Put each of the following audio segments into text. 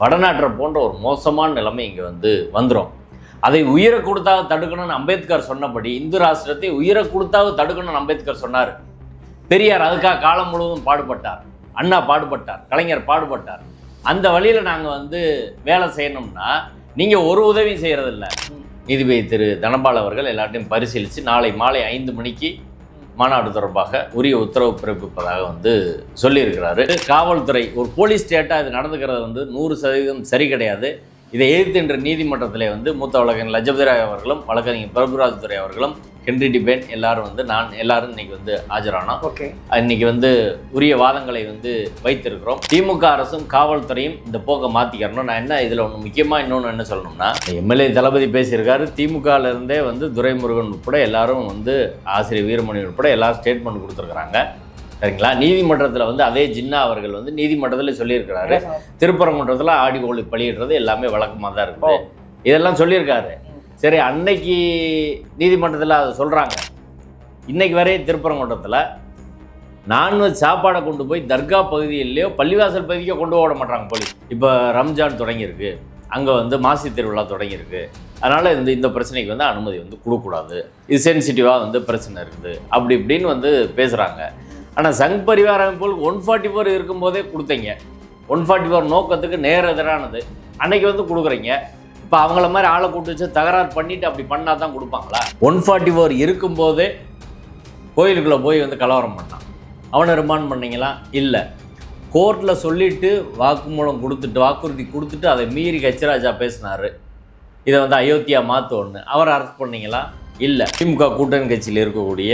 வடநாட்டை போன்ற ஒரு மோசமான நிலைமை இங்கே வந்து வந்துடும் அதை உயிரை கொடுத்தாவது தடுக்கணும்னு அம்பேத்கர் சொன்னபடி இந்து ராஷ்டிரத்தை உயிரை கொடுத்தாவது தடுக்கணும்னு அம்பேத்கர் சொன்னார். பெரியார் அதுக்காக காலம் முழுவதும் பாடுபட்டார். அண்ணா பாடுபட்டார் கலைஞர் பாடுபட்டார். அந்த வழியில் நாங்கள் வந்து வேலை செய்யணும்னா நீங்கள் ஒரு உதவியும் செய்கிறதில்ல நீதிபதி திரு தனபால் அவர்கள் எல்லாத்தையும் பரிசீலித்து நாளை மாலை ஐந்து மணிக்கு மாநாடு தொடர்பாக உரிய உத்தரவு பிறப்பிப்பதாக வந்து சொல்லியிருக்கிறாரு. காவல்துறை ஒரு போலீஸ் ஸ்டேட்டாக இது நடந்துக்கிறது வந்து நூறு சதவீதம் சரி கிடையாது. இதை எதிர்த்து இன்று நீதிமன்றத்திலே வந்து மூத்த வழக்கறிஞர் லஜபதி ராய் அவர்களும் வழக்கறிஞர் பிரபுராஜ் துரை அவர்களும் ஹென்றி டிபேன் எல்லாரும் வந்து நான் எல்லாரும் இன்னைக்கு வந்து ஆஜரானோம். ஓகே. இன்னைக்கு வந்து உரிய வாதங்களை வந்து வைத்திருக்கிறோம். திமுக அரசும் காவல்துறையும் இந்த போக்கை மாற்றிக்கிறணும் நான் என்ன இதில் ஒன்று முக்கியமாக இன்னொன்று என்ன சொல்லணும்னா எம்எல்ஏ தளபதி பேசியிருக்காரு. திமுகல இருந்தே வந்து துரைமுருகன் உட்பட எல்லாரும் வந்து ஆசிரியர் வீரமணி உட்பட எல்லாரும் ஸ்டேட்மெண்ட் கொடுத்துருக்குறாங்க. சரிங்களா? நீதிமன்றத்தில் வந்து அதே ஜின்னா அவர்கள் வந்து நீதிமன்றத்தில் சொல்லியிருக்கிறாரு. திருப்பரங்குன்றத்தில் ஆடி கோழி பலியிடுறது எல்லாமே வழக்கமாக தான் இருக்குது. இதெல்லாம் சொல்லியிருக்காரு. சரி அன்னைக்கு நீதிமன்றத்தில் அதை சொல்கிறாங்க இன்னைக்கு வரையும் திருப்பரங்குன்றத்தில் நான்வெஜ் சாப்பாடை கொண்டு போய் தர்கா பகுதியிலையோ பள்ளிவாசல் பகுதிக்கோ கொண்டு போட மாட்டாங்க போலீஸ். இப்போ ரம்ஜான் தொடங்கியிருக்கு. அங்கே வந்து மாசி திருவிழா தொடங்கியிருக்கு. அதனால் இந்த இந்த பிரச்சனைக்கு வந்து அனுமதி வந்து கொடுக்கக்கூடாது. இது சென்சிட்டிவாக வந்து பிரச்சனை இருக்குது. அப்படி இப்படின்னு வந்து பேசுகிறாங்க ஆனால் சங் பரிவார அமைப்புகள் ஒன் ஃபார்ட்டி ஃபோர் இருக்கும்போதே கொடுத்தீங்க. ஒன் ஃபார்ட்டி ஃபோர் நோக்கத்துக்கு நேர் எதிரானது. அன்னைக்கு வந்து கொடுக்குறீங்க. இப்போ அவங்கள மாதிரி ஆளை கூட்டு வச்சு தகராறு பண்ணிட்டு அப்படி பண்ணால் தான் கொடுப்பாங்களா? ஒன் ஃபார்ட்டி ஃபோர் இருக்கும்போதே கோயிலுக்குள்ளே போய் வந்து கலவரம் பண்ணான். அவனை ரிமாண்ட் பண்ணிங்களா? இல்லை. கோர்ட்டில் சொல்லிட்டு வாக்குமூலம் கொடுத்துட்டு வாக்குறுதி கொடுத்துட்டு அதை மீறி ஹெச்ராஜா பேசினார். இதை வந்து அயோத்தியா மாற்றோன்னு அவரை அரெஸ்ட் பண்ணீங்களா? இல்லை. திமுக கூட்டணி கட்சியில் இருக்கக்கூடிய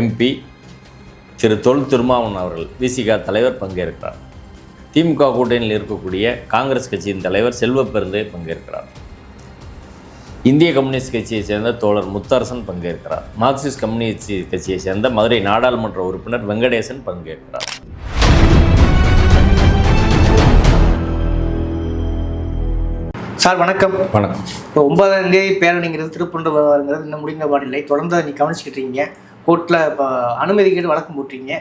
எம்பி திரு தொல் திருமாவன் அவர்கள் விசிகா தலைவர் பங்கேற்கிறார். திமுக கூட்டணியில் இருக்கக்கூடிய காங்கிரஸ் கட்சியின் தலைவர் செல்வ பெருந்தே பங்கேற்கிறார். இந்திய கம்யூனிஸ்ட் கட்சியை சேர்ந்த தோழர் முத்தரசன் பங்கேற்கிறார். மார்க்சிஸ்ட் கம்யூனிஸ்ட் கட்சியை சேர்ந்த மதுரை நாடாளுமன்ற உறுப்பினர் வெங்கடேசன் பங்கேற்கிறார். சார் வணக்கம். வணக்கம். இப்போ ஒன்பதாம் தேதி பேரணிங்கிறது திருப்பூண்டுங்கிறது இன்னும் முடிந்த பாடில்லை தொடர்ந்து நீ கவனிச்சுக்கிட்டு இருக்கீங்க. கோர்ட்டில் இப்போ அனுமதி கேட்டு வழக்கம் போட்டீங்க.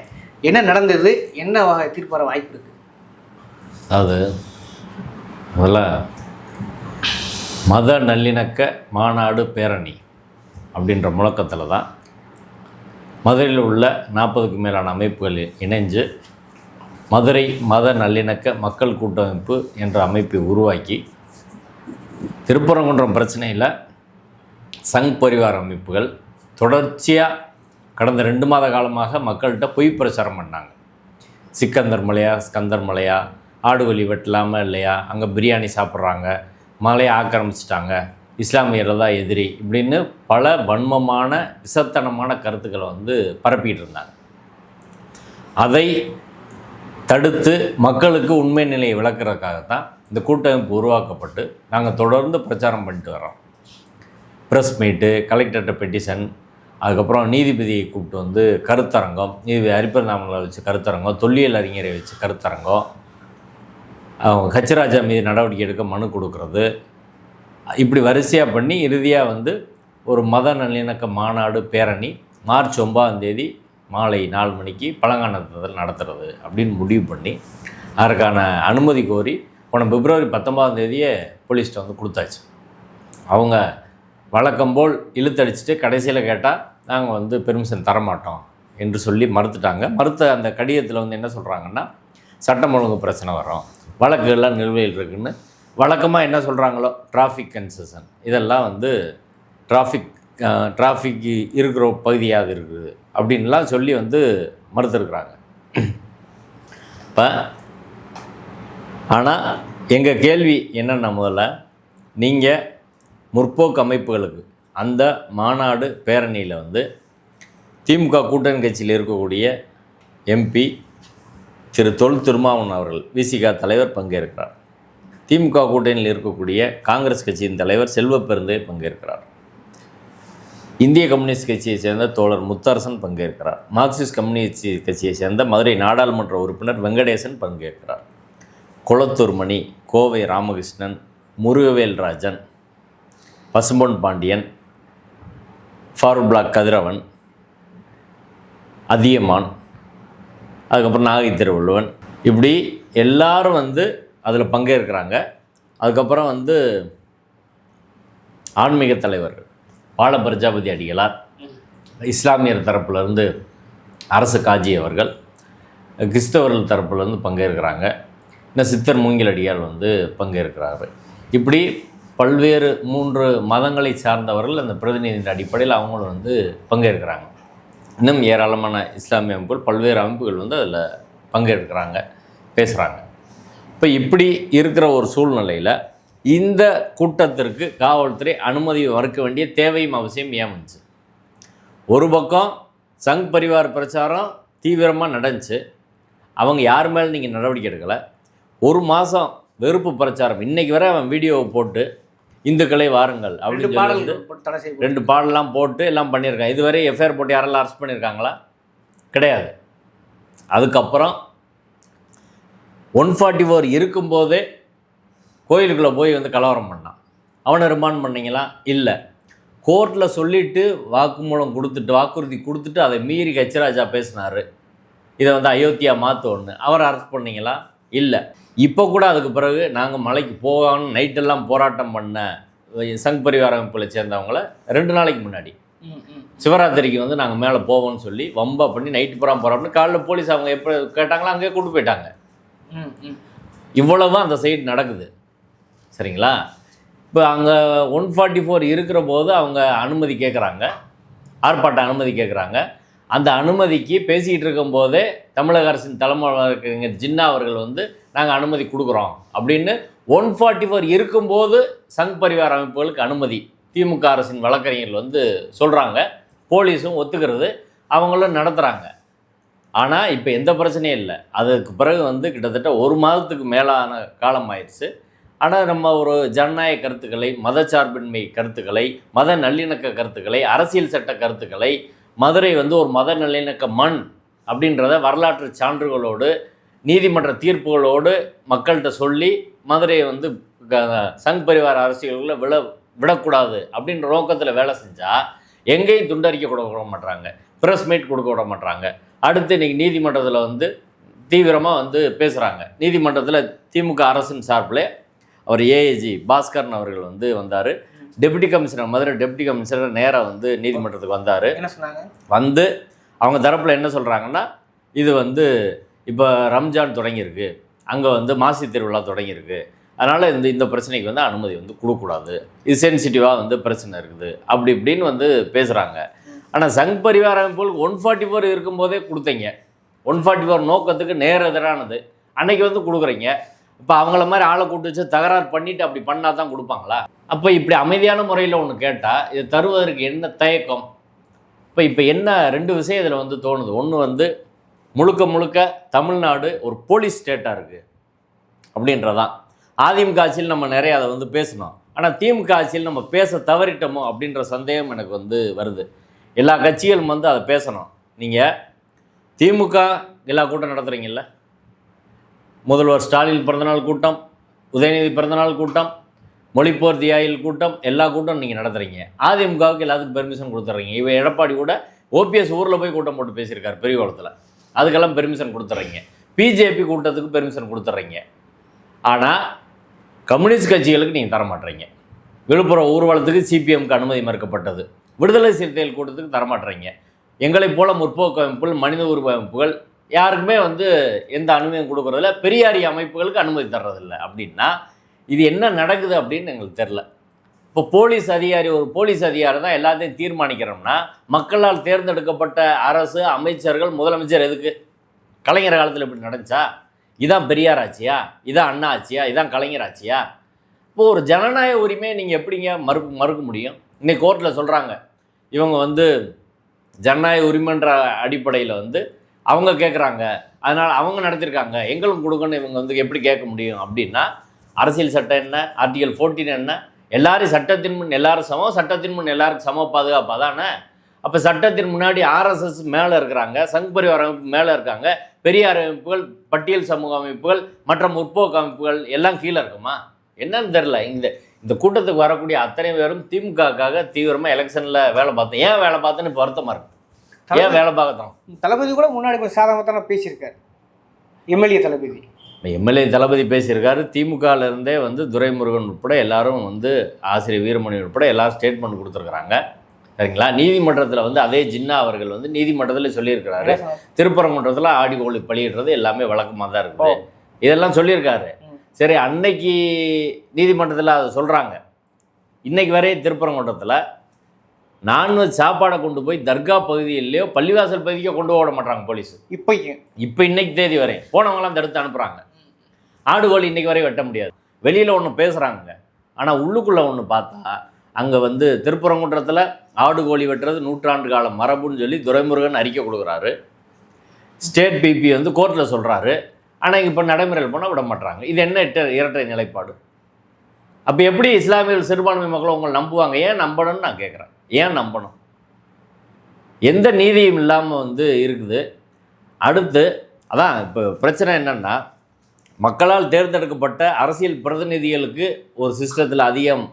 என்ன நடந்தது? என்ன வகை தீர்ப்பு வர வாய்ப்பு இருக்கு? அது முதல்ல மத நல்லிணக்க மாநாடு பேரணி அப்படின்ற முழக்கத்தில் தான் மதுரையில் உள்ள நாற்பதுக்கு மேலான அமைப்புகள் இணைஞ்சு மதுரை மத நல்லிணக்க மக்கள் கூட்டமைப்பு என்ற அமைப்பை உருவாக்கி திருப்பரங்குன்றம் பிரச்சனையில் சங் பரிவார அமைப்புகள் தொடர்ச்சியாக கடந்த ரெண்டு மாத காலமாக மக்கள்கிட்ட பொய் பிரச்சாரம் பண்ணாங்க. சிக்கந்தர் மலையா ஸ்கந்தர் மலையா ஆடு வலி வெட்டலாமா இல்லையா அங்கே பிரியாணி சாப்பிட்றாங்க மலையை ஆக்கிரமிச்சிட்டாங்க இஸ்லாமியர்கள் தான் எதிரி இப்படின்னு பல வன்மமான விசத்தனமான கருத்துக்களை வந்து பரப்பிக்கிட்டு இருந்தாங்க. அதை தடுத்து மக்களுக்கு உண்மை நிலையை விளக்குறதுக்காக தான் இந்த கூட்டமைப்பு உருவாக்கப்பட்டு நாங்கள் தொடர்ந்து பிரச்சாரம் பண்ணிட்டு வரோம் ப்ரெஸ் மீட்டு கலெக்டர்கிட்ட பெட்டிஷன் அதுக்கப்புறம் நீதிபதியை கூப்பிட்டு வந்து கருத்தரங்கம் நீதிபதி அரிப்பந்தாமலை வச்சு கருத்தரங்கம் தொல்லியல் அறிஞரை வச்சு கருத்தரங்கம் அவங்க கச்சிராஜா மீது நடவடிக்கை எடுக்க மனு கொடுக்கறது. இப்படி வரிசையாக பண்ணி இறுதியாக வந்து ஒரு மத நல்லிணக்க மாநாடு பேரணி மார்ச் ஒன்பதாம் தேதி மாலை நாலு மணிக்கு பழங்கானத்தில் நடத்துறது அப்படின்னு முடிவு பண்ணி அதற்கான அனுமதி கோரி போன பிப்ரவரி பத்தொன்பதாம் தேதியே போலீஸ்கிட்ட வந்து கொடுத்தாச்சு. அவங்க வழக்கம் போல் இழுத்தடிச்சிட்டு கடைசியில் கேட்டால் நாங்கள் வந்து பெர்மிஷன் தரமாட்டோம் என்று சொல்லி மறுத்துட்டாங்க. மறுத்த அந்த கடிதத்தில் வந்து என்ன சொல்கிறாங்கன்னா சட்டம் ஒழுங்கு பிரச்சனை வரும். வழக்குகள்லாம் நிலுவையில் இருக்குன்னு வழக்கமாக என்ன சொல்கிறாங்களோ டிராஃபிக் கன்செஷன் இதெல்லாம் வந்து டிராஃபிக் டிராஃபிக் இருக்கிற பகுதியாக இருக்குது அப்படின்லாம் சொல்லி வந்து மறுத்துருக்குறாங்க. இப்போ ஆனால் எங்கள் கேள்வி என்னென்ன முதல்ல நீங்கள் முற்போக்கு அமைப்புகளுக்கு. அந்த மாநாடு பேரணியில் வந்து திமுக கூட்டணி கட்சியில் இருக்கக்கூடிய எம்பி திரு தொல் திருமாவன் அவர்கள் விசிகா தலைவர் பங்கேற்கிறார். திமுக கூட்டணியில் இருக்கக்கூடிய காங்கிரஸ் கட்சியின் தலைவர் செல்வ பெருந்தே பங்கேற்கிறார். இந்திய கம்யூனிஸ்ட் கட்சியை சேர்ந்த தோழர் முத்தரசன் பங்கேற்கிறார். மார்க்சிஸ்ட் கம்யூனிஸ்ட் கட்சியை சேர்ந்த மதுரை நாடாளுமன்ற உறுப்பினர் வெங்கடேசன் பங்கேற்கிறார். குளத்தூர் மணி கோவை ராமகிருஷ்ணன் முருகவேல் ராஜன் பசும்பொன் பாண்டியன் ஃபாரூக் பிளாக் கதிரவன் அதியமான் அதுக்கப்புறம் நாகை திருவள்ளுவன். இப்படி எல்லாரும் வந்து அதில் பங்கேற்கிறாங்க. அதுக்கப்புறம் வந்து ஆன்மீக தலைவர்கள் பால பிரஜாபதி அடிகளார் இஸ்லாமியர் தரப்புலேருந்து அரசு காஜி அவர்கள் கிறிஸ்தவர்கள் தரப்புலேருந்து பங்கேற்கிறாங்க. இன்னும் சித்தர் மூங்கிலடியார் வந்து பங்கேற்கிறாரு. இப்படி பல்வேறு மூன்று மதங்களை சார்ந்தவர்கள் அந்த பிரதிநிதியின் அடிப்படையில் அவங்களும் வந்து பங்கேற்கிறாங்க. இன்னும் ஏராளமான இஸ்லாமிய அமைப்புகள் பல்வேறு அமைப்புகள் வந்து அதில் பங்கேற்கிறாங்க பேசுகிறாங்க இப்போ இப்படி இருக்கிற ஒரு சூழ்நிலையில் இந்த கூட்டத்திற்கு காவல்துறை அனுமதி மறுக்க வேண்டிய தேவையும் அவசியம் ஏமனுச்சு ஒரு பக்கம் சங் பரிவார் பிரச்சாரம் தீவிரமாக நடந்துச்சு. அவங்க யார் மேலே நீங்கள் நடவடிக்கை எடுக்கலை? ஒரு மாதம் வெறுப்பு பிரச்சாரம். இன்னைக்கு வரை அவன் வீடியோவை போட்டு இந்துக்களை வாருங்கள் அப்படின்னு சொல்லி பாடல் ரெண்டு பாடலாம் போட்டு எல்லாம் பண்ணியிருக்காங்க. இதுவரை எஃப்ஐஆர் போட்டு யாரெல்லாம் அரெஸ்ட் பண்ணியிருக்காங்களா? கிடையாது. அதுக்கப்புறம் ஒன் ஃபார்ட்டி ஃபோர் இருக்கும்போதே கோயிலுக்குள்ளே போய் வந்து கலவரம் பண்ணான். அவனை ரிமாண்ட் பண்ணீங்களா? இல்லை. கோர்ட்டில் சொல்லிட்டு வாக்குமூலம் கொடுத்துட்டு வாக்குறுதி கொடுத்துட்டு அதை மீறி கச்சிராஜா பேசினார். இதை வந்து அயோத்தியா மாற்றோன்னு அவரை அரெஸ்ட் பண்ணீங்களா? இல்லை. இப்போ கூட அதுக்கு பிறகு நாங்கள் மலைக்கு போகணும் நைட்டெல்லாம் போராட்டம் பண்ண சங் பரிவார அமைப்புகளை சேர்ந்தவங்கள ரெண்டு நாளைக்கு முன்னாடி. சிவராத்திரிக்கு வந்து நாங்கள் மேலே போவோம்னு சொல்லி வம்பா பண்ணி நைட்டு புறம் போகிறோம்னு காலைல போலீஸ் அவங்க எப்போ கேட்டாங்களோ அங்கேயே கூட்டு போயிட்டாங்க. ம், ம். இவ்வளவு அந்த சைடு நடக்குது. சரிங்களா? இப்போ அங்கே ஒன் ஃபார்ட்டி ஃபோர் இருக்கிற போது அவங்க அனுமதி கேட்குறாங்க ஆர்ப்பாட்ட அனுமதி கேட்குறாங்க அந்த அனுமதிக்கு பேசிக்கிட்டு இருக்கும்போதே தமிழக அரசின் தலைமை வழக்கறிஞர் ஜின்னா அவர்கள் வந்து நாங்கள் அனுமதி கொடுக்குறோம். அப்படின்னு ஒன் ஃபார்ட்டி ஃபோர் இருக்கும்போது சங் பரிவார அமைப்புகளுக்கு அனுமதி. திமுக அரசின் வழக்கறிஞர்கள் வந்து சொல்கிறாங்க போலீஸும் ஒத்துக்கிறது. அவங்களும் நடத்துகிறாங்க ஆனால் இப்போ எந்த பிரச்சனையும் இல்லை. அதுக்கு பிறகு வந்து கிட்டத்தட்ட ஒரு மாதத்துக்கு மேலான காலம் ஆயிடுச்சு. ஆனால் நம்ம ஒரு ஜனநாயக கருத்துக்களை மதச்சார்பின்மை கருத்துக்களை மத நல்லிணக்க கருத்துக்களை அரசியல் சட்ட கருத்துக்களை மதுரை வந்து ஒரு மத நல்லிணக்க மண் அப்படின்றத வரலாற்று சான்றுகளோடு நீதிமன்ற தீர்ப்புகளோடு மக்கள்கிட்ட சொல்லி மதுரையை வந்து க- சங் பரிவார அரசியல்களை விட விடக்கூடாது அப்படின்ற நோக்கத்தில் வேலை செஞ்சால் எங்கேயும் துண்டறிக்க கொடுக்க விட மாட்டாங்க ப்ரெஸ் மீட் கொடுக்க விட மாட்டாங்க அடுத்து இன்னைக்கு நீதிமன்றத்தில் வந்து தீவிரமாக வந்து பேசுகிறாங்க நீதிமன்றத்தில் திமுக அரசின் சார்பில் அவர் ஏஏஜி பாஸ்கரன் அவர்கள் வந்து வந்தார். Deputy commissioner Madurai deputy commissioner நேராக வந்து நீதிமன்றத்துக்கு வந்தார். என்ன சொன்னாங்க? வந்து அவங்க தரப்பில் என்ன சொல்கிறாங்கன்னா இது வந்து இப்போ ரம்ஜான் தொடங்கியிருக்கு. அங்கே வந்து மாசி திருவிழா தொடங்கியிருக்கு. அதனால் இந்த இந்த பிரச்சனைக்கு வந்து அனுமதி வந்து கொடுக்கக்கூடாது. இது சென்சிட்டிவாக வந்து பிரச்சனை இருக்குது. அப்படி இப்படின்னு வந்து பேசுகிறாங்க ஆனால் சங் பரிவார அமைப்புகள் ஒன் ஃபார்ட்டி ஃபோர் இருக்கும்போதே கொடுத்தீங்க. ஒன் ஃபார்ட்டி ஃபோர் நோக்கத்துக்கு நேர் எதிரானது. அன்னைக்கு வந்து கொடுக்குறீங்க. இப்போ அவங்கள மாதிரி ஆளை கூட்டு வச்சு தகராறு பண்ணிட்டு அப்படி பண்ணால் தான் கொடுப்பாங்களா? அப்போ இப்படி அமைதியான முறையில் ஒன்று கேட்டால் இது தருவதற்கு என்ன தயக்கம்? இப்போ இப்போ என்ன ரெண்டு விஷயம் இதில் வந்து தோணுது. ஒன்று வந்து முழுக்க முழுக்க தமிழ்நாடு ஒரு போலீஸ் ஸ்டேட்டாக இருக்குது அப்படின்றதான். அதிமுக ஆட்சியில் நம்ம நிறைய அதை வந்து பேசணும். ஆனால் திமுக ஆட்சியில் நம்ம பேச தவறிட்டோமோ அப்படின்ற சந்தேகம் எனக்கு வந்து வருது. எல்லா கட்சிகளும் வந்து அதை பேசணும். நீங்கள் திமுக எல்லா கூட்டம் நடத்துகிறீங்கல்ல முதல்வர் ஸ்டாலின் பிறந்தநாள் கூட்டம் உதயநிதி பிறந்தநாள் கூட்டம் மொழிப்போர் தியாயில் கூட்டம் எல்லா கூட்டம் நீங்கள் நடத்துகிறீங்க அதிமுகவுக்கு எல்லாத்துக்கும் பெர்மிஷன் கொடுத்துட்றீங்க இவன் எடப்பாடி கூட ஓபிஎஸ் ஊரில் போய் கூட்டம் போட்டு பேசியிருக்காரு பெரியகுளத்தில் அதுக்கெல்லாம் பெர்மிஷன் கொடுத்துட்றீங்க பிஜேபி கூட்டத்துக்கு பெர்மிஷன் கொடுத்துட்றீங்க ஆனால் கம்யூனிஸ்ட் கட்சிகளுக்கு நீங்கள் தர மாட்டீங்க விழுப்புரம் ஊர்வலத்துக்கு சிபிஎம்க்கு அனுமதி மறுக்கப்பட்டது. விடுதலை சிறுத்தைகள் கூட்டத்துக்கு தரமாட்டுறீங்க எங்களைப் போல முற்போக்கு அமைப்புகள் மனித உருவமைப்புகள் அமைப்புகள் யாருக்குமே வந்து எந்த அனுமதியும் கொடுக்குறதில்ல. பெரியாரி அமைப்புகளுக்கு அனுமதி தர்றதில்ல. அப்படின்னா இது என்ன நடக்குது அப்படின்னு எங்களுக்கு தெரில இப்போ போலீஸ் அதிகாரி ஒரு போலீஸ் அதிகாரி தான் எல்லாத்தையும் தீர்மானிக்கிறோம்னா மக்களால் தேர்ந்தெடுக்கப்பட்ட அரசு அமைச்சர்கள் முதலமைச்சர் எதுக்கு? கலைஞர் காலத்தில் இப்படி நடந்துச்சா? இதான் பெரியார் ஆட்சியா? இதான் அண்ணா ஆட்சியா? இதான் கலைஞர் ஆட்சியா? இப்போது ஒரு ஜனநாயக உரிமையை நீங்கள் எப்படிங்க மறு மறுக்க முடியும்? இன்னைக்கு கோர்ட்டில் சொல்கிறாங்க இவங்க வந்து ஜனநாயக உரிமைன்ற அடிப்படையில் வந்து அவங்க கேட்குறாங்க அதனால் அவங்க நடத்திருக்காங்க. எங்களும் கொடுக்கணும் இவங்க வந்து எப்படி கேட்க முடியும் அப்படின்னா அரசியல் சட்டம் என்ன ஆர்டிகல் 14 என்ன எல்லாரும் சட்டத்தின் முன் எல்லாரும் சமம் சட்டத்தின் முன் எல்லாருக்கும் சம பாதுகாப்பாக தானே அப்போ சட்டத்தின் முன்னாடி ஆர்எஸ்எஸ் மேலே இருக்கிறாங்க சங் பரிவார அமைப்பு மேலே இருக்காங்க பெரியார் அமைப்புகள் பட்டியல் சமூக அமைப்புகள் மற்ற முற்போக்கு அமைப்புகள் எல்லாம் கீழே இருக்குமா? என்னன்னு தெரில இந்த இந்த கூட்டத்துக்கு வரக்கூடிய அத்தனை பேரும் திமுகக்காக தீவிரமாக எலெக்ஷனில் வேலை பார்த்தேன் ஏன் வேலை பார்த்தோன்னு இப்போ வருத்தமாக இருக்கு. ஏன் வேலை பார்த்தோம் தளபதி கூட முன்னாடி கொஞ்சம் சாதகமாக பேசியிருக்காரு. எம்எல்ஏ தளபதி. எம்எல்ஏ தளபதி பேசியிருக்காரு. திமுகல இருந்தே வந்து துரைமுருகன் உட்பட எல்லாரும் வந்து ஆசிரியர் வீரமணி உட்பட எல்லாரும் ஸ்டேட்மெண்ட் கொடுத்துருக்குறாங்க. சரிங்களா? நீதிமன்றத்தில் வந்து அதே ஜின்னா அவர்கள் வந்து நீதிமன்றத்தில் சொல்லியிருக்கிறாரு. திருப்பரங்குன்றத்தில் ஆடி கோழி பலியிடுறது எல்லாமே வழக்கமாக தான் இருக்குது. இதெல்லாம் சொல்லியிருக்காரு. சரி அன்னைக்கு நீதிமன்றத்தில் அதை சொல்கிறாங்க இன்னைக்கு வரை திருப்பரங்குன்றத்தில் நான்வெஜ் சாப்பாடை கொண்டு போய் தர்கா பகுதியிலையோ பள்ளிவாசல் பகுதிக்கோ கொண்டு போக விட மாட்டாங்க போலீஸ். இப்போக்கு இப்போ இன்னைக்கு தேதி வரை. போனவங்களாம் தடுத்து அனுப்புகிறாங்க ஆடு கோழி இன்னைக்கு வரை வெட்ட முடியாது. வெளியில் ஒன்று பேசுகிறாங்க ஆனால் உள்ளுக்குள்ளே ஒன்று பார்த்தா அங்கே வந்து திருப்பரங்குன்றத்தில் ஆடு கோழி வெட்டுறது நூற்றாண்டு கால மரபுன்னு சொல்லி துரைமுருகன் அறிக்கை கொடுக்குறாரு. ஸ்டேட் பிபி வந்து கோர்ட்டில் சொல்கிறாரு ஆனால் இப்போ நடைமுறையில் போனால் விட மாட்டாங்க இது என்ன இட்ட- இரட்டை நிலைப்பாடு? அப்போ எப்படி இஸ்லாமியர்கள் சிறுபான்மை மக்களை உங்களை நம்புவாங்க? ஏன் நம்பணும்னு நான் கேட்குறேன் ஏன் நம்பணும்? எந்த நீதியும் இல்லாமல் வந்து இருக்குது. அடுத்து அதான் இப்போ பிரச்சனை என்னென்னா மக்களால் தேர்ந்தெடுக்கப்பட்ட அரசியல் பிரதிநிதிகளுக்கு ஒரு சிஸ்டத்தில் அதிகம்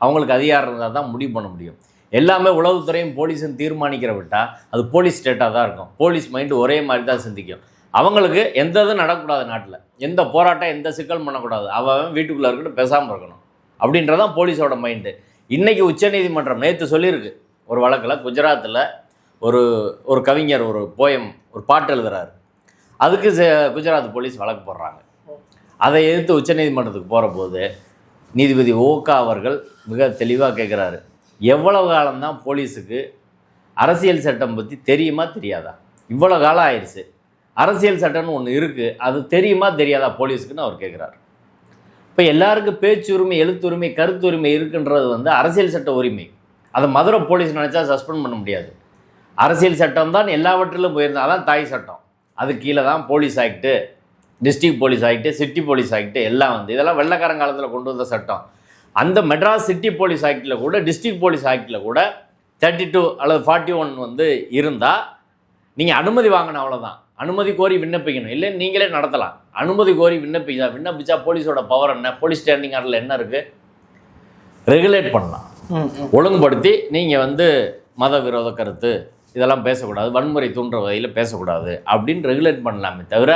அவங்களுக்கு அதிகாரம் இருந்தால் தான் முடிவு பண்ண முடியும். எல்லாமே உளவுத்துறையும் போலீஸும் தீர்மானிக்கிற விட்டால் அது போலீஸ் ஸ்டேட்டாக தான் இருக்கும். போலீஸ் மைண்டு ஒரே மாதிரி தான் சிந்திக்கும். அவங்களுக்கு எந்த இதுவும் நடக்கக்கூடாது நாட்டில். எந்த போராட்டம் எந்த சிக்கல் பண்ணக்கூடாது. அவன் வீட்டுக்குள்ளே இருக்கட்டும் பேசாமல் இருக்கணும். அப்படின்றதான் போலீஸோட மைண்டு. இன்றைக்கி உச்சநீதிமன்றம் நேற்று சொல்லியிருக்கு. ஒரு வழக்கில் குஜராத்தில் ஒரு ஒரு கவிஞர் ஒரு போயம் ஒரு பாட்டு எழுதுறாரு. அதுக்கு குஜராத் போலீஸ் வழக்கு போடுறாங்க. அதை எதிர்த்து உச்சநீதிமன்றத்துக்கு போகிறபோது நீதிபதி ஓகா அவர்கள் மிக தெளிவாக கேட்குறாரு எவ்வளவு காலம்தான் போலீஸுக்கு அரசியல் சட்டம் பற்றி தெரியுமா தெரியாதா? இவ்வளோ காலம் ஆயிடுச்சு அரசியல் சட்டம்னு ஒன்று இருக்குது அது தெரியுமா தெரியாதா? போலீஸுக்குன்னு அவர் கேட்குறாரு இப்போ எல்லாருக்கும் பேச்சு உரிமை எழுத்துரிமை கருத்துரிமை இருக்குன்றது வந்து அரசியல் சட்ட உரிமை. அதை மதுரை போலீஸ் நினச்சா சஸ்பெண்ட் பண்ண முடியாது. அரசியல் சட்டம் தான் எல்லாவற்றிலும் போயிருந்தா தான் தாய் சட்டம். அது கீழே தான் police act district police act city police act எல்லாம் வந்து இதெல்லாம் வெள்ளக்காரன் காலத்தில் கொண்டு வந்த சட்டம். அந்த மெட்ராஸ் சிட்டி போலீஸ் ஆக்டில் கூட டிஸ்ட்ரிக்ட் போலீஸ் ஆக்டில் கூட தேர்ட்டி டூ அல்லது ஃபார்ட்டி ஒன் வந்து இருந்தால் நீங்கள் அனுமதி வாங்கின அவ்வளோதான் அனுமதி கோரி விண்ணப்பிக்கணும். இல்லை நீங்களே நடத்தலாம். அனுமதி கோரி விண்ணப்பிச்சா விண்ணப்பிச்சா போலீஸோட பவர் என்ன? போலீஸ் ஸ்டாண்டிங் ஆர்டரில் என்ன இருக்குது ரெகுலேட் பண்ணலாம். ஒழுங்குபடுத்தி நீங்கள் வந்து மத விரோத கருத்து இதெல்லாம் பேசக்கூடாது வன்முறை தூண்டுற வகையில் பேசக்கூடாது அப்படின்னு ரெகுலேட் பண்ணலாமே தவிர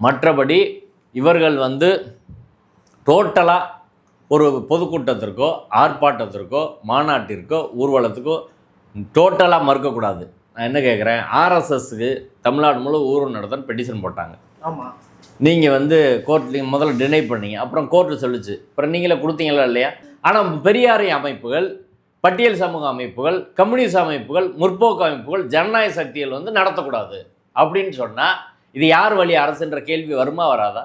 மற்றபடி இவர்கள் வந்து டோட்டலாக ஒரு பொதுக்கூட்டத்திற்கோ ஆர்ப்பாட்டத்திற்கோ மாநாட்டிற்கோ ஊர்வலத்துக்கோ டோட்டலாக மறுக்கக்கூடாது. நான் என்ன கேட்குறேன் ஆர்எஸ்எஸ்க்கு தமிழ்நாடு முழு ஊர்வலம் நடத்தன்னு பெட்டிஷன் போட்டாங்க. ஆமாம் நீங்கள் வந்து கோர்ட்லேயும் முதல்ல டினை பண்ணீங்க. அப்புறம் கோர்ட்டு சொல்லுச்சு. அப்புறம் நீங்களே கொடுத்தீங்களா இல்லையா? ஆனால் பெரியாரை அமைப்புகள் பட்டியல் சமூக அமைப்புகள் கம்யூனிஸ்ட் அமைப்புகள் முற்போக்கு அமைப்புகள் ஜனநாயக சக்திகள் வந்து நடத்தக்கூடாது அப்படின்னு சொன்னால் இது யார் வழி? அரசுன்ற கேள்வி வருமா வராதா?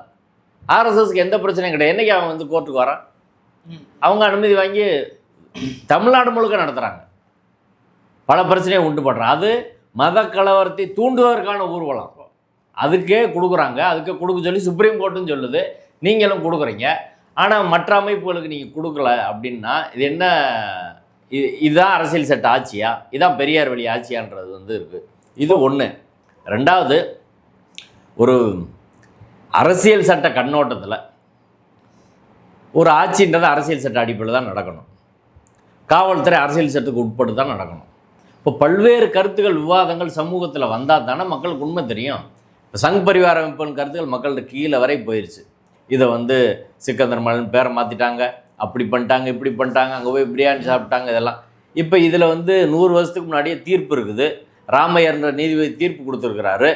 ஆர்எஸ்எஸ்க்கு எந்த பிரச்சனையும் கிடையாது. என்னைக்கு அவன் வந்து கோர்ட்டுக்கு வரான். அவங்க அனுமதி வாங்கி தமிழ்நாடு முழுக்க நடத்துகிறாங்க பல பிரச்சனையை உண்டு பண்ணுறோம் அது மத கலவரத்தை தூண்டுவதற்கான ஊர்வலம். அதுக்கே கொடுக்குறாங்க. அதுக்கு கொடுக்க சொல்லி சுப்ரீம் கோர்ட்டும் சொல்லுது. நீங்களும் கொடுக்குறீங்க. ஆனால் மற்ற அமைப்புகளுக்கு நீங்கள் கொடுக்கல அப்படின்னா இது என்ன இது இதுதான் அரசியல் சட்ட ஆட்சியா? இதான் பெரியார் வழி ஆட்சியான்றது வந்து இருக்குது இது ஒன்று ரெண்டாவது ஒரு அரசியல் சட்ட கண்ணோட்டத்தில் ஒரு ஆட்சின்றது அரசியல் சட்ட அடிப்படையில் தான் நடக்கணும். காவல்துறை அரசியல் சட்டத்துக்கு உட்பட்டு தான் நடக்கணும். இப்போ பல்வேறு கருத்துக்கள் விவாதங்கள் சமூகத்தில் வந்தால் தானே மக்களுக்கு உண்மை தெரியும். இப்போ சங் பரிவார அமைப்பின் கருத்துக்கள் மக்கள்கிட்ட கீழே வரை போயிடுச்சு இதை வந்து சிக்கந்தர் மலன் பேரை மாற்றிட்டாங்க அப்படி பண்ணிட்டாங்க இப்படி பண்ணிட்டாங்க அங்கே போய் பிரியாணி சாப்பிட்டாங்க இதெல்லாம். இப்போ இதில் வந்து நூறு வருஷத்துக்கு முன்னாடியே தீர்ப்பு இருக்குது. ராமையர்ன்ற நீதிபதி தீர்ப்பு கொடுத்துருக்கிறாரு.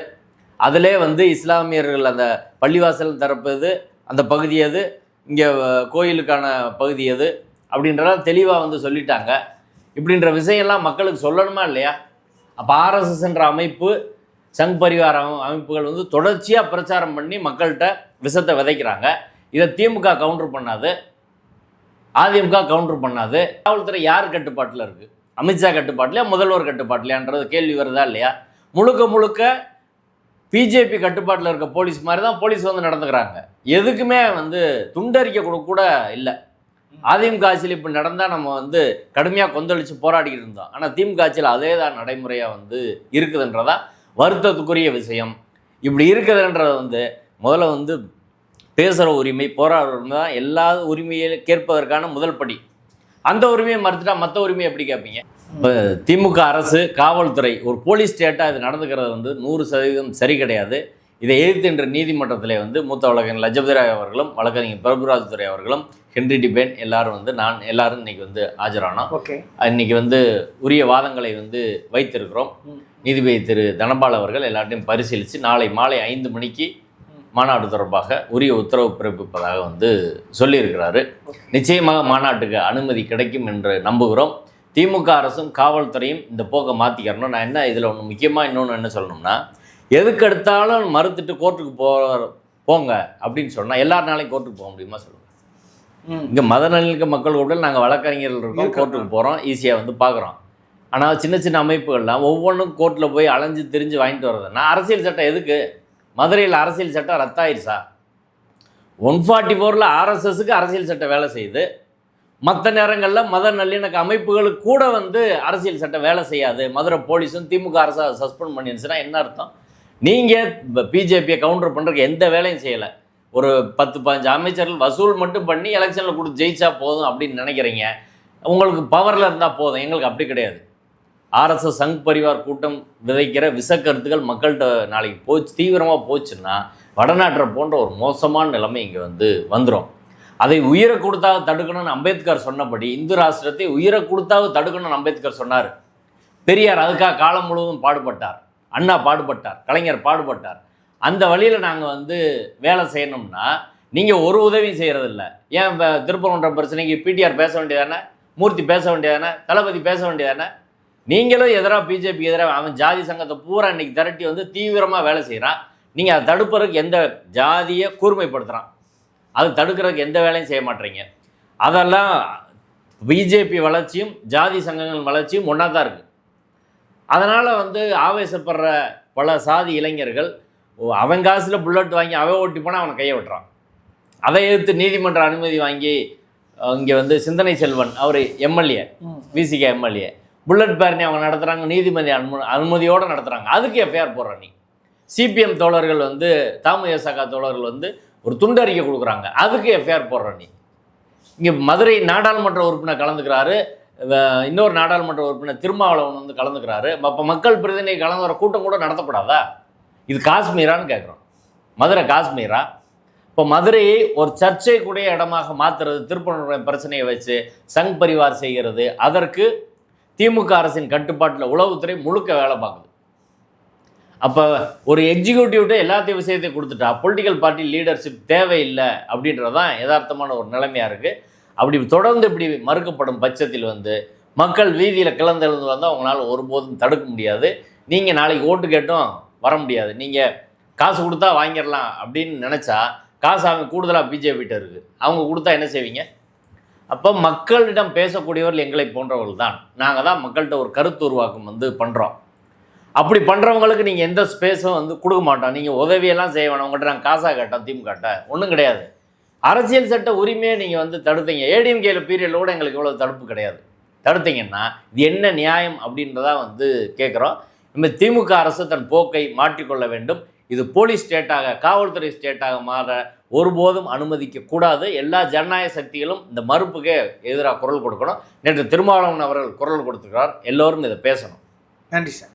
அதிலே வந்து இஸ்லாமியர்கள் அந்த பள்ளிவாசல் திறப்பது அந்த பகுதி எது இங்கே கோயிலுக்கான பகுதி எது அப்படின்றலாம் தெளிவாக வந்து சொல்லிட்டாங்க. இப்படின்ற விஷயம்லாம் மக்களுக்கு சொல்லணுமா இல்லையா? அப்போ ஆர்எஸ்எஸ்ன்ற அமைப்பு சங் பரிவார அமைப்புகள் வந்து தொடர்ச்சியாக பிரச்சாரம் பண்ணி மக்கள்கிட்ட விஷத்தை விதைக்கிறாங்க. இதை திமுக கவுண்டர் பண்ணாது. அதிமுக கவுண்டர் பண்ணாது. காவல்துறை யார் கட்டுப்பாட்டில் இருக்குது அமித்ஷா கட்டுப்பாட்டிலையா முதல்வர் கட்டுப்பாட்டிலையான்றது கேள்வி வருதா இல்லையா? முழுக்க முழுக்க பிஜேபி கட்டுப்பாட்டில் இருக்க போலீஸ் மாதிரி தான் போலீஸ் வந்து நடந்துக்கிறாங்க. எதுக்குமே வந்து துண்டறிக்க கூட கூட இல்லை. அதிமுக ஆட்சியில் இப்போ நடந்தால் நம்ம வந்து கடுமையாக கொந்தளித்து போராடிக்கிட்டு இருந்தோம். ஆனால் திமுக ஆட்சியில் அதே தான் நடைமுறையாக வந்து இருக்குதுன்றதா வருத்தத்துக்குரிய விஷயம். இப்படி இருக்குதுன்றது வந்து முதல்ல வந்து பேசுகிற உரிமை போராடுற உரிமை தான் எல்லா உரிமையை கேட்பதற்கான முதல் படி. அந்த உரிமையை மறுத்துட்டா மற்ற உரிமையை எப்படி கேட்பீங்க? இப்போ திமுக அரசு காவல்துறை ஒரு போலீஸ் ஸ்டேட்டாக இது நடந்துக்கிறது வந்து நூறு சதவீதம் சரி கிடையாது. இதை எதிர்த்து இன்று நீதிமன்றத்தில் வந்து மூத்த வழக்கறிஞர் லஜபதி ராய் அவர்களும் வழக்கறிஞர் பிரபுராஜ் துரை அவர்களும் ஹென்றி டிபேன் எல்லாரும் வந்து நான் எல்லாரும் இன்னைக்கு வந்து ஆஜரானோம். ஓகே. இன்னைக்கு வந்து உரிய வாதங்களை வந்து வைத்திருக்கிறோம். நீதிபதி திரு தனபால் அவர்கள் எல்லாத்தையும் பரிசீலித்து நாளை மாலை ஐந்து மணிக்கு மாநாடு தொடர்பாக உரிய உத்தரவு பிறப்பிப்பதாக வந்து சொல்லியிருக்கிறாரு. நிச்சயமாக மாநாட்டுக்கு அனுமதி கிடைக்கும் என்று நம்புகிறோம். திமுக அரசும் காவல்துறையும் இந்த போக்கை மாற்றிக்கிறணும் நான் என்ன இதில் ஒன்று முக்கியமாக இன்னொன்று என்ன சொல்லணும்னா எதுக்கு எடுத்தாலும் மறுத்துட்டு கோர்ட்டுக்கு போ போங்க அப்படின்னு சொன்னால் எல்லாருனாலையும் கோர்ட்டுக்கு போக முடியுமா சொல்லுங்கள் இங்கே மத நல்லிணக்க மக்கள் கூட நாங்கள் வழக்கறிஞர்கள் இருக்கோம். கோர்ட்டுக்கு போகிறோம் ஈஸியாக வந்து பார்க்குறோம் ஆனால் சின்ன சின்ன அமைப்புகள்லாம் ஒவ்வொன்றும் கோர்ட்டில் போய் அலைஞ்சு திரிஞ்சு வாங்கிட்டு வர்றதுன்னா அரசியல் சட்டம் எதுக்கு? மதுரையில் அரசியல் சட்டம் ரத்தாயிருச்சா? ஒன் ஃபார்ட்டி ஃபோரில் ஆர்எஸ்எஸ்க்கு அரசியல் சட்டம் வேலை செய்யுது. மற்ற நேரங்களில் மத நல்லிணக்க அமைப்புகளுக்கு கூட வந்து அரசியல் சட்டம் வேலை செய்யாது. மதுரை போலீஸும் திமுக அரசை சஸ்பெண்ட் பண்ணிருச்சுன்னா என்ன அர்த்தம்? நீங்கள் பிஜேபியை கவுண்டர் பண்ணுறதுக்கு எந்த வேலையும் செய்யலை. ஒரு பத்து பதினஞ்சு அமைச்சர்கள் வசூல் மட்டும் பண்ணி எலெக்ஷனில் கொடுத்து ஜெயிச்சா போதும் அப்படின்னு நினைக்கிறீங்க. உங்களுக்கு பவரில் இருந்தால் போதும். எங்களுக்கு அப்படி கிடையாது. ஆர்எஸ்எஸ் சங் பரிவார் கூட்டம் விதைக்கிற விசக்கருத்துக்கள் மக்கள்கிட்ட நாளைக்கு போச்சு தீவிரமாக போச்சுன்னா வடநாட்டை போன்ற ஒரு மோசமான நிலைமை இங்கே வந்து வந்துடும் அதை உயிரை கொடுத்தாக தடுக்கணும்னு அம்பேத்கர் சொன்னபடி இந்து ராஷ்டிரத்தை உயிரை கொடுத்தாக தடுக்கணும்னு அம்பேத்கர் சொன்னார். பெரியார் அதுக்காக காலம் முழுவதும் பாடுபட்டார். அண்ணா பாடுபட்டார் கலைஞர் பாடுபட்டார். அந்த வழியில் நாங்கள் வந்து வேலை செய்யணும்னா நீங்கள் ஒரு உதவியும் செய்கிறதில்ல ஏன் இப்போ திருப்பரங்குன்ற பிரச்சனைக்கு பிடிஆர் பேச வேண்டியதானே? மூர்த்தி பேச வேண்டியதானே? தளபதி பேச வேண்டியதானே? நீங்களும் எதிராக பிஜேபி எதிராக அவன் ஜாதி சங்கத்தை பூரா இன்னைக்கு திரட்டி வந்து தீவிரமாக வேலை செய்கிறான் நீங்கள் அதை தடுப்பதற்கு எந்த ஜாதியை கூர்மைப்படுத்துகிறான் அது தடுக்கிறதுக்கு எந்த வேலையும் செய்ய மாட்டீங்க அதெல்லாம் பிஜேபி வளர்ச்சியும் ஜாதி சங்கங்கள் வளர்ச்சியும் ஒன்றா தான் இருக்குது அதனால் வந்து ஆவேசப்படுற பல சாதி இளைஞர்கள் அவன் காசில் புல்லட் வாங்கி அவன் ஓட்டி போனால் அவனை கையை விட்டுறான். அதை எதிர்த்து நீதிமன்ற அனுமதி வாங்கி இங்கே வந்து சிந்தனை செல்வன் அவர் எம்எல்ஏ விசிகே எம்எல்ஏ. புல்லட் பேரணி அவங்க நடத்துகிறாங்க நீதிமன்ற அனும அனுமதியோடு நடத்துகிறாங்க அதுக்கு எஃப்ஐஆர் போடுற நீ. சிபிஎம் தோழர்கள் வந்து தாமுயசகா தோழர்கள் வந்து ஒரு துண்டறிக்கை கொடுக்குறாங்க. அதுக்கு எஃப்ஐஆர் போடுற நீ. இங்கே மதுரை நாடாளுமன்ற உறுப்பினர் கலந்துக்கிறாரு. இன்னொரு நாடாளுமன்ற உறுப்பினர் திருமாவளவன் வந்து கலந்துக்கிறாரு. அப்போ மக்கள் பிரதிநிதி கலந்து வர கூட்டம் கூட நடத்தக்கூடாதா இது காஷ்மீரான்னு கேட்குறோம் மதுரை காஷ்மீரா? இப்போ மதுரையை ஒரு சர்ச்சைக்குடைய இடமாக மாற்றுறது திருப்பணம் பிரச்சனையை வச்சு சங் பரிவார் செய்கிறது. அதற்கு திமுக அரசின் கட்டுப்பாட்டில் உளவுத்துறை முழுக்க வேலை பார்க்குது. அப்போ ஒரு எக்ஸிக்யூட்டிவ்கிட்ட எல்லாத்தையும் விஷயத்தையும் கொடுத்துட்டா பொலிட்டிக்கல் பார்ட்டி லீடர்ஷிப் தேவையில்லை அப்படின்றது தான் யதார்த்தமான ஒரு நிலைமையாக இருக்குது அப்படி தொடர்ந்து இப்படி மறுக்கப்படும் பட்சத்தில் வந்து மக்கள் வீதியில் கிளந்தெழுந்து வந்தால் அவங்களால ஒருபோதும் தடுக்க முடியாது. நீங்கள் நாளைக்கு ஓட்டு கேட்டும் வர முடியாது. நீங்கள் காசு கொடுத்தா வாங்கிடலாம் அப்படின்னு நினச்சா காசு அவங்க கூடுதலாக பிஜேபிகிட்ட இருக்குது அவங்க கொடுத்தா என்ன செய்வீங்க? அப்போ மக்களிடம் பேசக்கூடியவர்கள் எங்களை போன்றவர்கள் தான். நாங்கள் தான் மக்கள்கிட்ட ஒரு கருத்து உருவாக்கம் வந்து பண்ணுறோம் அப்படி பண்ணுறவங்களுக்கு நீங்கள் எந்த ஸ்பேஸும் வந்து கொடுக்க மாட்டோம். நீங்கள் உதவியெல்லாம் செய்ய வேணாம். உங்கள்கிட்ட நாங்கள் காசாக கேட்டோம் திமுகட்ட ஒன்றும் கிடையாது. அரசியல் சட்ட உரிமையை நீங்கள் வந்து தடுத்தீங்க. ஏடிஎம்கேல பீரியடில் கூட எங்களுக்கு இவ்வளோ தடுப்பு கிடையாது. தடுத்தீங்கன்னா இது என்ன நியாயம் அப்படின்றதா வந்து கேட்குறோம் நம்ம திமுக அரசு தன் போக்கை மாற்றிக்கொள்ள வேண்டும். இது போலீஸ் ஸ்டேட்டாக காவல்துறை ஸ்டேட்டாக மாற ஒருபோதும் அனுமதிக்க கூடாது. எல்லா ஜனநாயக சக்திகளும் இந்த மறுப்புக்கே எதிராக குரல் கொடுக்கணும். நேற்று திருமாவளவன் அவர்கள் குரல் கொடுத்துக்கிறார் எல்லோரும் இதை பேசணும். நன்றி சார்.